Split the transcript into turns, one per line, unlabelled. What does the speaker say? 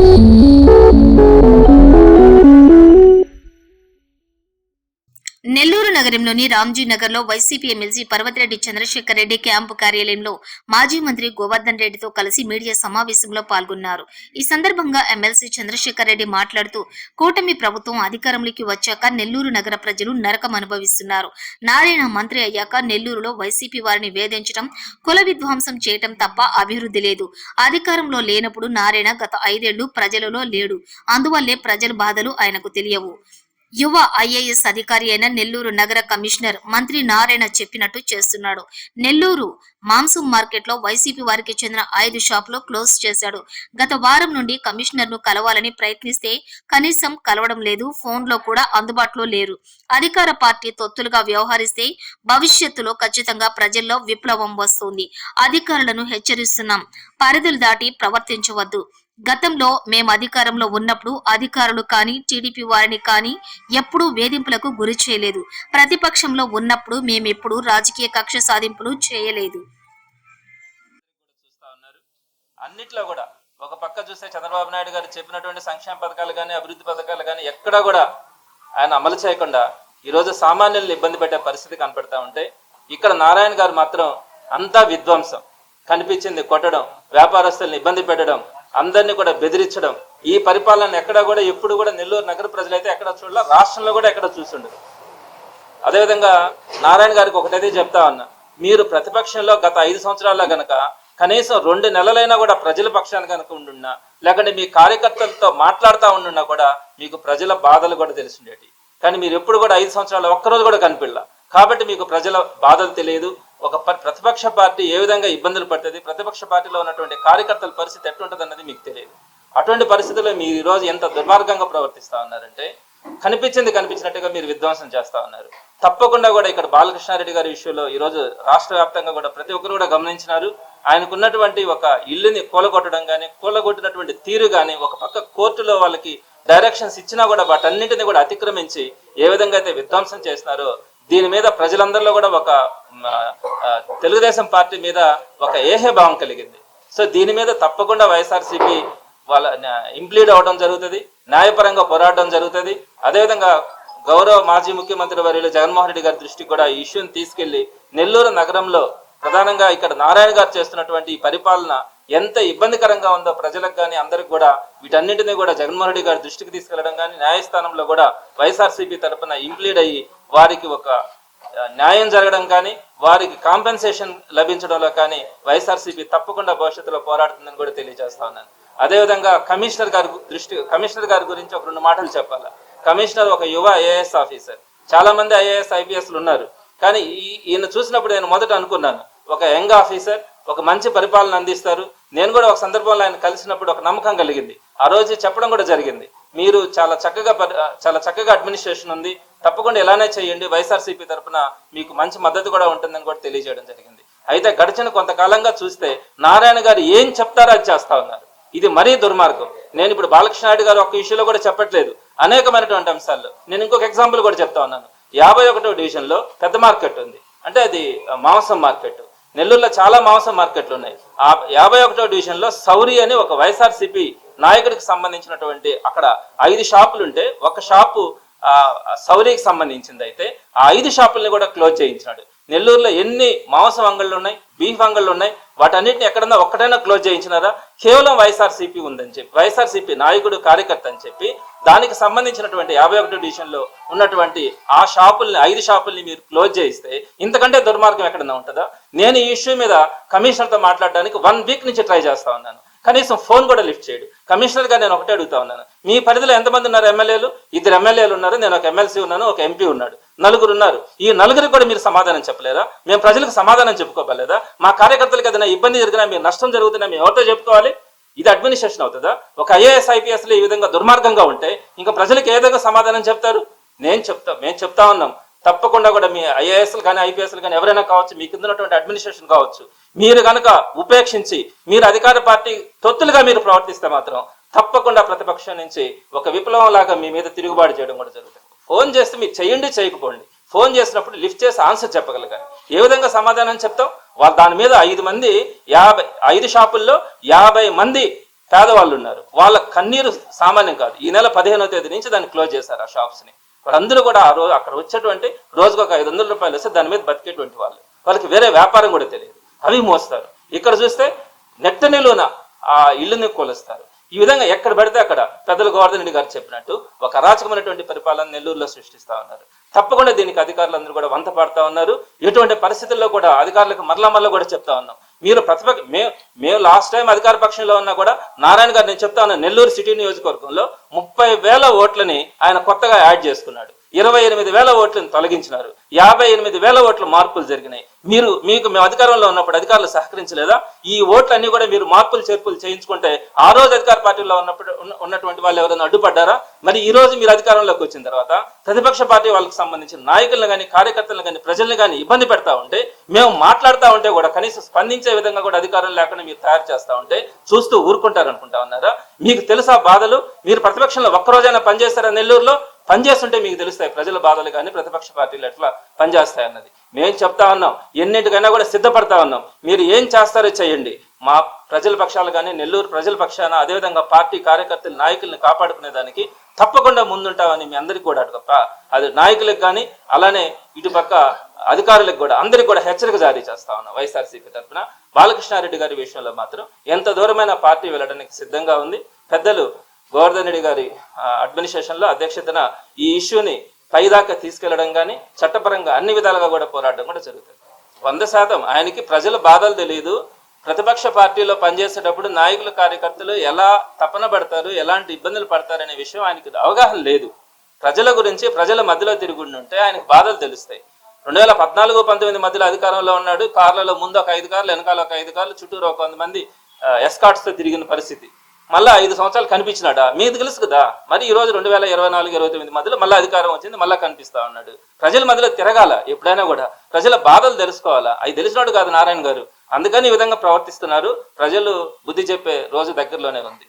నెల్లూరు నగరంలోని రామ్జీ నగర్లో YCP MLC Parvathireddy Chandrasekhar Reddy camp కార్యాలయంలో మాజీ మంత్రి గోవర్ధన్ రెడ్డితో కలిసి మీడియా సమావేశంలో పాల్గొన్నారు. ఈ సందర్భంగా ఎమ్మెల్సీ చంద్రశేఖర్ రెడ్డి మాట్లాడుతూ కూటమి ప్రభుత్వం అధికారంలోకి వచ్చాక నెల్లూరు నగర ప్రజలు నరకం అనుభవిస్తున్నారు. నారాయణ మంత్రి అయ్యాక నెల్లూరులో వైసీపీ వారిని వేధించడం కుల విధ్వంసం చేయటం తప్ప అభివృద్ధి లేదు. అధికారంలో లేనప్పుడు నారాయణ గత ఐదేళ్ళు ప్రజలలో లేడు. అందువల్లే ప్రజల బాధలు ఆయనకు తెలియవు. యువ ఐఏఎస్ అధికారి అయిన నెల్లూరు నగర కమిషనర్ మంత్రి నారాయణ చెప్పినట్టు చేస్తున్నాడు. నెల్లూరు మాంసం మార్కెట్లో వైసీపీ వారికి చెందిన ఐదు షాపులు క్లోజ్ చేశాడు. గత వారం నుండి కమిషనర్ను కలవాలని ప్రయత్నిస్తే కనీసం కలవడం లేదు ఫోన్లో కూడా అందుబాటులో లేరు. అధికార పార్టీ తొత్తులుగా వ్యవహరిస్తే భవిష్యత్తులో ఖచ్చితంగా ప్రజల్లో విప్లవం వస్తుంది. అధికారులను హెచ్చరిస్తున్నాం. పరిధులు దాటి ప్రవర్తించవద్దు. గతంలో మేము అధికారంలో ఉన్నప్పుడు అధికారులు కానీ టీడీపీ వారిని కానీ ఎప్పుడూ వేధింపులకు గురి చేయలేదు. ప్రతిపక్షంలో ఉన్నప్పుడు మేమెప్పుడు రాజకీయ కక్ష సాధింపులు చేయలేదు.
ఉన్నారు అన్నిట్లో కూడా ఒక పక్క చూస్తే చంద్రబాబు నాయుడు గారు చెప్పినటువంటి సంక్షేమ పథకాలు కానీ అభివృద్ధి పథకాలు కానీ ఎక్కడా కూడా ఆయన అమలు చేయకుండా ఈరోజు సామాన్యులను ఇబ్బంది పెట్టే పరిస్థితి కనపడతా ఉంటే ఇక్కడ నారాయణ గారు మాత్రం అంతా విధ్వంసం. కనిపించింది కొట్టడం వ్యాపారస్తుల్ని ఇబ్బంది పెట్టడం అందరినీ కూడా బెదిరించడం ఈ పరిపాలన ఎక్కడ కూడా ఎప్పుడు కూడా నెల్లూరు నగర ప్రజలైతే ఎక్కడ చూడాల రాష్ట్రంలో కూడా ఎక్కడ చూసిండు అదేవిధంగా నారాయణ గారికి ఒకటైతే చెప్తా ఉన్నా మీరు ప్రతిపక్షంలో గత ఐదు సంవత్సరాల్లో గనక కనీసం రెండు నెలలైనా కూడా ప్రజల పక్షాన్ని కనుక ఉండున్నా లేకుంటే మీ కార్యకర్తలతో మాట్లాడుతూ ఉండున్నా కూడా మీకు ప్రజల బాధలు కూడా తెలిసిండేటి. కానీ మీరు ఎప్పుడు కూడా ఐదు సంవత్సరాలు ఒక్కరోజు కూడా కనిపిల్ల. కాబట్టి మీకు ప్రజల బాధలు తెలియదు ఒక ప్రతిపక్ష పార్టీ ఏ విధంగా ఇబ్బందులు పడుతుంది ప్రతిపక్ష పార్టీలో ఉన్నటువంటి కార్యకర్తల పరిస్థితి ఎట్లుంటుంది అన్నది మీకు తెలియదు. అటువంటి పరిస్థితుల్లో మీరు ఈరోజు రోజు ఎంత దుర్మార్గంగా ప్రవర్తిస్తా ఉన్నారంటే కనిపించింది కనిపించినట్టుగా మీరు విధ్వంసం చేస్తా ఉన్నారు. తప్పకుండా కూడా ఇక్కడ బాలకృష్ణారెడ్డి గారి విషయంలో ఈ రోజు రాష్ట్ర వ్యాప్తంగా కూడా ప్రతి ఒక్కరు కూడా గమనించినారు. ఆయనకున్నటువంటి ఒక ఇల్లుని కూలగొట్టడం కానీ కూలగొట్టినటువంటి తీరు కానీ ఒక పక్క కోర్టులో వాళ్ళకి డైరెక్షన్స్ ఇచ్చినా కూడా వాటన్నింటినీ కూడా అతిక్రమించి ఏ విధంగా అయితే విధ్వంసం చేసినారో దీని మీద ప్రజలందరిలో కూడా ఒక తెలుగుదేశం పార్టీ మీద ఒక ఏహభావం కలిగింది. సో దీని మీద తప్పకుండా వైఎస్ఆర్సీపీ వాళ్ళ ఇంప్లీడ్ అవడం జరుగుతుంది న్యాయపరంగా పోరాడడం జరుగుతుంది. అదేవిధంగా గౌరవ మాజీ ముఖ్యమంత్రి వర్యులు జగన్మోహన్ రెడ్డి గారి దృష్టికి కూడా ఈ ఇష్యూని తీసుకెళ్ళి నెల్లూరు నగరంలో ప్రధానంగా ఇక్కడ నారాయణ గారు చేస్తున్నటువంటి ఈ పరిపాలన ఎంత ఇబ్బందికరంగా ఉందో ప్రజలకు కానీ అందరికి కూడా వీటన్నింటినీ కూడా జగన్మోహన్ రెడ్డి గారి దృష్టికి తీసుకెళ్ళడం కానీ న్యాయస్థానంలో కూడా వైఎస్ఆర్సీపీ తరపున ఇంప్లీడ్ అయ్యి వారికి ఒక న్యాయం జరగడం కానీ వారికి కాంపెన్సేషన్ లభించడంలో కానీ వైఎస్ఆర్సీపీ తప్పకుండా భవిష్యత్తులో పోరాడుతుందని కూడా తెలియజేస్తా ఉన్నాను. అదేవిధంగా కమిషనర్ గారి దృష్టి కమిషనర్ గారి గురించి ఒక రెండు మాటలు చెప్పాలా? కమిషనర్ ఒక యువ ఐఏఎస్ ఆఫీసర్. చాలా మంది ఐఏఎస్ ఐపీఎస్లు ఉన్నారు. కానీ ఈ- ఈయన చూసినప్పుడు నేను మొదట అనుకున్నాను ఒక యంగ్ ఆఫీసర్ ఒక మంచి పరిపాలన అందిస్తారు. నేను కూడా ఒక సందర్భంలో ఆయన కలిసినప్పుడు ఒక నమ్మకం కలిగింది. ఆ రోజు చెప్పడం కూడా జరిగింది. మీరు చాలా చక్కగా చాలా చక్కగా అడ్మినిస్ట్రేషన్ ఉంది. తప్పకుండా ఎలానే చేయండి. వైఎస్ఆర్సీపీ తరఫున మీకు మంచి మద్దతు కూడా ఉంటుందని కూడా తెలియజేయడం జరిగింది. అయితే గడిచిన కొంతకాలంగా చూస్తే నారాయణ గారు ఏం చెప్తారో అది చేస్తా ఉన్నారు. ఇది మరీ దుర్మార్గం. నేను ఇప్పుడు బాలకృష్ణారెడ్డి గారు ఒక ఇష్యూలో కూడా చెప్పట్లేదు. అనేకమైనటువంటి అంశాల్లో. నేను ఇంకొక ఎగ్జాంపుల్ కూడా చెప్తా ఉన్నాను. యాభై ఒకటో డివిజన్లో పెద్ద మార్కెట్ ఉంది. అంటే అది మాంసం మార్కెట్. నెల్లూరులో చాలా మాంసం మార్కెట్లు ఉన్నాయి. ఆ యాభై ఒకటో డివిజన్లో సౌరి అని ఒక వైఎస్ఆర్సీపీ నాయకుడికి సంబంధించినటువంటి అక్కడ ఐదు షాపులు ఉంటే ఒక షాపు సౌరికి సంబంధించింది అయితే ఆ ఐదు షాపుల్ని కూడా క్లోజ్ చేయించినాడు నెల్లూరులో ఎన్ని మాంసం అంగళ్ళు ఉన్నాయి బీఫ్ అంగళ్ళు ఉన్నాయి వాటన్నిటిని ఎక్కడన్నా ఒక్కటైనా క్లోజ్ చేయించినారా? కేవలం వైఎస్ఆర్సీపీ ఉందని చెప్పి వైఎస్ఆర్సీపీ నాయకుడు కార్యకర్త అని చెప్పి దానికి సంబంధించినటువంటి యాభై ఒకటి డివిజన్లో ఉన్నటువంటి ఆ షాపుల్ని ఐదు షాపుల్ని మీరు క్లోజ్ చేయిస్తే ఇంతకంటే దుర్మార్గం ఎక్కడన్నా ఉంటుందా? నేను ఈ ఇష్యూ మీద కమిషనర్తో మాట్లాడడానికి వన్ వీక్ నుంచి ట్రై చేస్తా ఉన్నాను. కనీసం ఫోన్ కూడా లిఫ్ట్ చేయడు. కమిషనర్గా నేను ఒకటే అడుగుతా ఉన్నాను. మీ పరిధిలో ఎంతమంది ఉన్నారు ఎమ్మెల్యేలు? ఇద్దరు ఎమ్మెల్యేలు ఉన్నారు నేను ఒక ఎమ్మెల్సీ ఉన్నాను ఒక ఎంపీ ఉన్నాడు. నలుగురు ఉన్నారు. ఈ నలుగురికి కూడా మీరు సమాధానం చెప్పలేరా? మేము ప్రజలకు సమాధానం చెప్పుకోవాలేదా మా కార్యకర్తలకు ఏదైనా ఇబ్బంది జరిగినా మీరు నష్టం జరుగుతున్నా మేము ఎవరితో చెప్పుకోవాలి? ఇది అడ్మినిస్ట్రేషన్ అవుతుందా? ఒక ఐఏఎస్ ఐపీఎస్లు ఈ విధంగా దుర్మార్గంగా ఉంటే ఇంకా ప్రజలకు ఏ విధంగా సమాధానం చెప్తారు? నేను చెప్తా మేము చెప్తా ఉన్నాం. తప్పకుండా కూడా మీ ఐఏఎస్లు కానీ ఐపీఎస్లు కానీ ఎవరైనా కావచ్చు మీ కింద ఉన్నటువంటి అడ్మినిస్ట్రేషన్ కావచ్చు మీరు కనుక ఉపేక్షించి మీరు అధికార పార్టీ తొత్తులుగా మీరు ప్రవర్తిస్తే మాత్రం తప్పకుండా ప్రతిపక్షం నుంచి ఒక విప్లవం లాగా మీ మీద తిరుగుబాటు చేయడం కూడా జరుగుతుంది. ఫోన్ చేస్తే మీరు చేయండి చేయకపోండి. ఫోన్ చేసినప్పుడు లిఫ్ట్ చేసి ఆన్సర్ చెప్పగలగాలి. ఏ విధంగా సమాధానం చెప్తాం? వాళ్ళు దాని మీద ఐదు మంది యాభై ఐదు షాపుల్లో యాభై మంది పేదవాళ్ళు ఉన్నారు. వాళ్ళ కన్నీరు సామాన్యం కాదు. ఈ నెల పదిహేనో తేదీ నుంచి దాన్ని క్లోజ్ చేశారు ఆ షాప్స్ ని కూడా ఆ రోజు అక్కడ వచ్చేటువంటి రోజుకు ఒక ఐదు వందల రూపాయలు వస్తే దాని మీద బతికేటువంటి వాళ్ళు. వాళ్ళకి వేరే వ్యాపారం కూడా తెలియదు. అవి మోస్తారు. ఇక్కడ చూస్తే నెట్ట ఆ ఇల్లుని కొలుస్తారు. ఈ విధంగా ఎక్కడ పడితే అక్కడ పెద్దలు గోవర్ధన్ రెడ్డి గారు చెప్పినట్టు ఒక అరాచకమైనటువంటి పరిపాలన నెల్లూరులో సృష్టిస్తా ఉన్నారు. తప్పకుండా దీనికి అధికారులందరూ కూడా వంత పాడుతా ఉన్నారు. ఎటువంటి పరిస్థితుల్లో కూడా అధికారులకు మరలా మరలా కూడా చెప్తా ఉన్నాం. మీరు ప్రతిపక్ష మేము మేము లాస్ట్ టైం అధికార పక్షంలో ఉన్నా కూడా నారాయణ గారు నేను చెప్తా నెల్లూరు సిటీ నియోజకవర్గంలో ముప్పై వేల ఓట్లని ఆయన కొత్తగా యాడ్ చేసుకున్నాడు. ఇరవై ఎనిమిది వేల ఓట్లను తొలగించినారు. యాభై ఎనిమిది వేల ఓట్ల మార్పులు జరిగినాయి. మీరు మీకు మేము అధికారంలో ఉన్నప్పుడు అధికారులు సహకరించలేదా? ఈ ఓట్లన్నీ కూడా మీరు మార్పులు చేర్పులు చేయించుకుంటే ఆ రోజు అధికార పార్టీలో ఉన్నప్పుడు ఉన్న- ఉన్నటువంటి వాళ్ళు ఎవరైనా అడ్డుపడ్డారా? మరి ఈ రోజు మీరు అధికారంలోకి వచ్చిన తర్వాత ప్రతిపక్ష పార్టీ వాళ్ళకి సంబంధించిన నాయకులను కానీ కార్యకర్తలను కానీ ప్రజల్ని కానీ ఇబ్బంది పెడతా ఉంటే మేము మాట్లాడుతూ ఉంటే కూడా కనీసం స్పందించే విధంగా కూడా అధికారం లేకుండా మీరు తయారు చేస్తా ఉంటే చూస్తూ ఊరుకుంటారు అనుకుంటా ఉన్నారా? మీకు తెలుసా బాధలు? మీరు ప్రతిపక్షంలో ఒక్కరోజైనా పనిచేస్తారా నెల్లూరులో? పనిచేస్తుంటే మీకు తెలుస్తాయి ప్రజల బాధలు కానీ ప్రతిపక్ష పార్టీలు ఎట్లా పనిచేస్తాయి అన్నది మేము చెప్తా ఉన్నాం ఎన్నింటికైనా కూడా సిద్ధపడతా ఉన్నాం. మీరు ఏం చేస్తారో చేయండి. మా ప్రజల పక్షాలు కానీ నెల్లూరు ప్రజల పక్షాన అదేవిధంగా పార్టీ కార్యకర్తల నాయకుల్ని కాపాడుకునే దానికి తప్పకుండా ముందుంటామని మీ అందరికీ కూడా అటు అది నాయకులకు కానీ అలానే ఇటుపక్క అధికారులకు కూడా అందరికి కూడా హెచ్చరిక జారీ చేస్తా ఉన్నాం వైఎస్ఆర్సీపీ తరఫున. బాలకృష్ణారెడ్డి గారి విషయంలో మాత్రం ఎంత దూరమైన పార్టీ వెళ్ళడానికి సిద్ధంగా ఉంది. పెద్దలు గోవర్ధన్ రెడ్డి గారి అడ్మినిస్ట్రేషన్లో అధ్యక్షతన ఈ ఇష్యూని పైదాకా తీసుకెళ్ళడం కానీ చట్టపరంగా అన్ని విధాలుగా కూడా పోరాడడం కూడా జరుగుతుంది. వంద శాతం ఆయనకి ప్రజల బాధలు తెలియదు ప్రతిపక్ష పార్టీలో పనిచేసేటప్పుడు నాయకులు కార్యకర్తలు ఎలా తపన పడతారు ఎలాంటి ఇబ్బందులు పడతారనే విషయం ఆయనకి అవగాహన లేదు. ప్రజల గురించి ప్రజల మధ్యలో తిరుగుండి ఉంటే ఆయనకు బాధలు తెలుస్తాయి. రెండు వేల పద్నాలుగు పంతొమ్మిది మధ్యలో అధికారంలో ఉన్నాడు. కార్లలో ముందు ఒక ఐదు కార్లు వెనకాల ఒక ఐదు కార్లు చుట్టూరు ఒక వంద మంది ఎస్కాట్స్తో తిరిగిన పరిస్థితి. మళ్ళీ ఐదు సంవత్సరాలు కనిపించినాడా? మీకు తెలుసు కదా. మరి ఈ రోజు రెండు వేల ఇరవై నాలుగు ఇరవై తొమ్మిది మధ్యలో మళ్ళీ అధికారం వచ్చింది మళ్ళీ కనిపిస్తా ఉన్నాడు. ప్రజల మధ్యలో తిరగాల ఎప్పుడైనా కూడా. ప్రజల బాధలు తెలుసుకోవాలా? అవి తెలిసినాడు కాదు నారాయణ గారు. అందుకని ఈ విధంగా ప్రవర్తిస్తున్నారు. ప్రజలు బుద్ధి చెప్పే రోజు దగ్గరలోనే ఉంది.